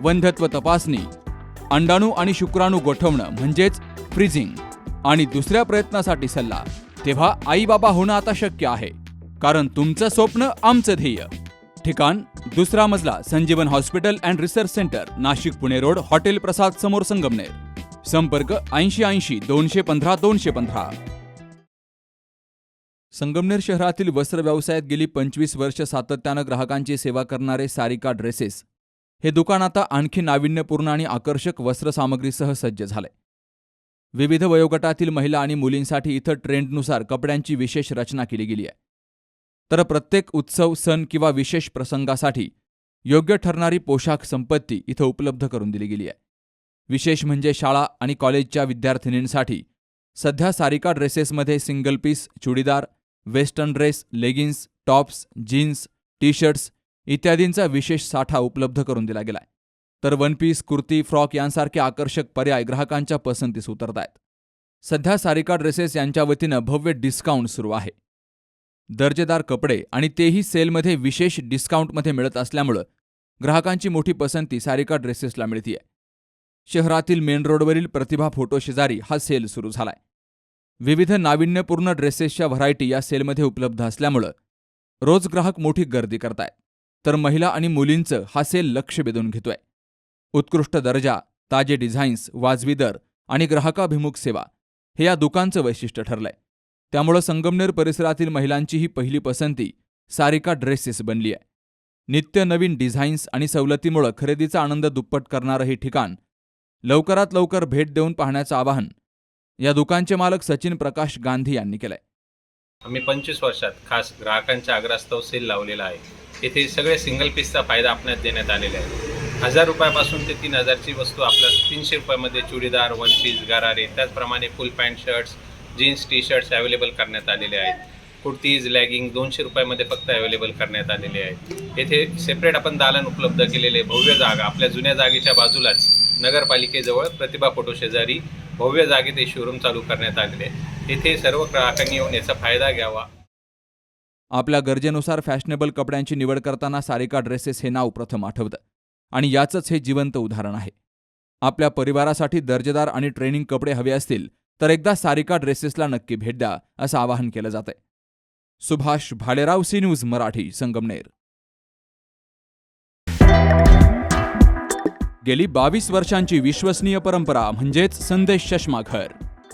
वंध्यत्व तपासणी अंडाणू आणि शुक्राणू गोठवणं म्हणजेच फ्रीजिंग आणि दुसऱ्या प्रयत्नासाठी सल्ला तेव्हा आई बाबा होणं आता शक्य आहे कारण तुमचं स्वप्न आमचं ध्येय. ठिकाण दुसरा मजला Sanjeevan hospital and research centre Nashik Pune road hotel Prasad समोर संगमनेर. संपर्क ऐंशी ऐंशी दोनशे पंधरा दोनशे पंधरा. संगमनेर शहरातील वस्त्र व्यवसायात गेली पंचवीस वर्ष सातत्यानं ग्राहकांची सेवा करणारे सारिका ड्रेसेस हे दुकान आता आणखी नाविन्यपूर्ण आणि आकर्षक वस्त्रसामग्रीसह सज्ज झालंय. विविध वयोगटातील महिला आणि मुलींसाठी इथं ट्रेंडनुसार कपड्यांची विशेष रचना केली गेली आहे. तर प्रत्येक उत्सव सण किंवा विशेष प्रसंगासाठी योग्य ठरणारी पोशाख संपत्ती इथं उपलब्ध करून दिली गेली आहे. विशेष म्हणजे शाळा आणि कॉलेजच्या विद्यार्थिनींसाठी सध्या Sarika ड्रेसेसमध्ये single piece churidar western dress leggings tops jeans T shirts इत्यादींचा विशेष साठा उपलब्ध करून दिला गेलाय. तर वन पीस कुर्ती फ्रॉक यांसारखे आकर्षक पर्याय ग्राहकांच्या पसंतीस उतरत आहेत सध्या सारिका ड्रेसेस यांच्या वतीनं भव्य डिस्काउंट सुरू आहे. दर्जेदार कपडे आणि तेही सेलमध्ये विशेष डिस्काउंटमध्ये मिळत असल्यामुळं ग्राहकांची मोठी पसंती सारिका ड्रेसेसला मिळतीय. शहरातील मेन रोडवरील प्रतिभा फोटो शेजारी हा सेल सुरू झालाय. विविध नाविन्यपूर्ण ड्रेसेसच्या व्हरायटी या सेलमध्ये उपलब्ध असल्यामुळं रोज ग्राहक मोठी गर्दी करतायत. तर महिला आणि मुलींचं हा सेल लक्ष वेधून घेतोय. उत्कृष्ट दर्जा ताजे डिझाईन्स वाजवी दर आणि ग्राहकाभिमुख सेवा हे या दुकानचं वैशिष्ट्य ठरलंय. त्यामुळं संगमनेर परिसरातील महिलांची ही पहिली पसंती सारिका ड्रेसेस बनली आहे. नित्य नवीन डिझाईन्स आणि सवलतीमुळं खरेदीचा आनंद दुप्पट करणारं हे ठिकाण लवकरात लवकर भेट देऊन पाहण्याचं आवाहन या दुकानचे मालक सचिन प्रकाश गांधी यांनी केलंय. आम्ही पंचवीस वर्षात खास ग्राहकांच्या आग्रहास्तव सेल लावलेला आहे. येथे सगळे सिंगल पीसचा फायदा आपल्यात देण्यात आलेला आहे. हजार रुपयापासून ते तीन हजारची वस्तू आपल्या तीनशे रुपयामध्ये चुडीदार वन पीस गरारे त्याचप्रमाणे full pant shirts jeans T shirts available करण्यात आलेले आहेत. कुर्तीज लॅगिंग दोनशे रुपयामध्ये फक्त अवेलेबल करण्यात आलेले आहेत. येथे सेपरेट आपण दालन उपलब्ध केलेले भव्य जागा आपल्या जुन्या जागेच्या बाजूलाच नगरपालिकेजवळ प्रतिभा फोटो शेजारी भव्य जागेत हे शोरूम चालू करण्यात आलेले आहे. येथे सर्व ग्राहकांनी येऊन याचा फायदा घ्यावा. आपल्या गरजेनुसार फॅशनेबल कपड्यांची निवड करताना सारिका ड्रेसेस हे नाव प्रथम आठवतं. आणि याचंच हे जिवंत उदाहरण आहे. आपल्या परिवारासाठी दर्जेदार आणि ट्रेनिंग कपडे हवे असतील तर एकदा सारिका ड्रेसेसला नक्की भेट द्या असं आवाहन केलं जातंय. Subhash Bhalerao C news Marathi Sangamner. गेली बावीस वर्षांची विश्वसनीय परंपरा म्हणजेच संदेश चष्मा घर.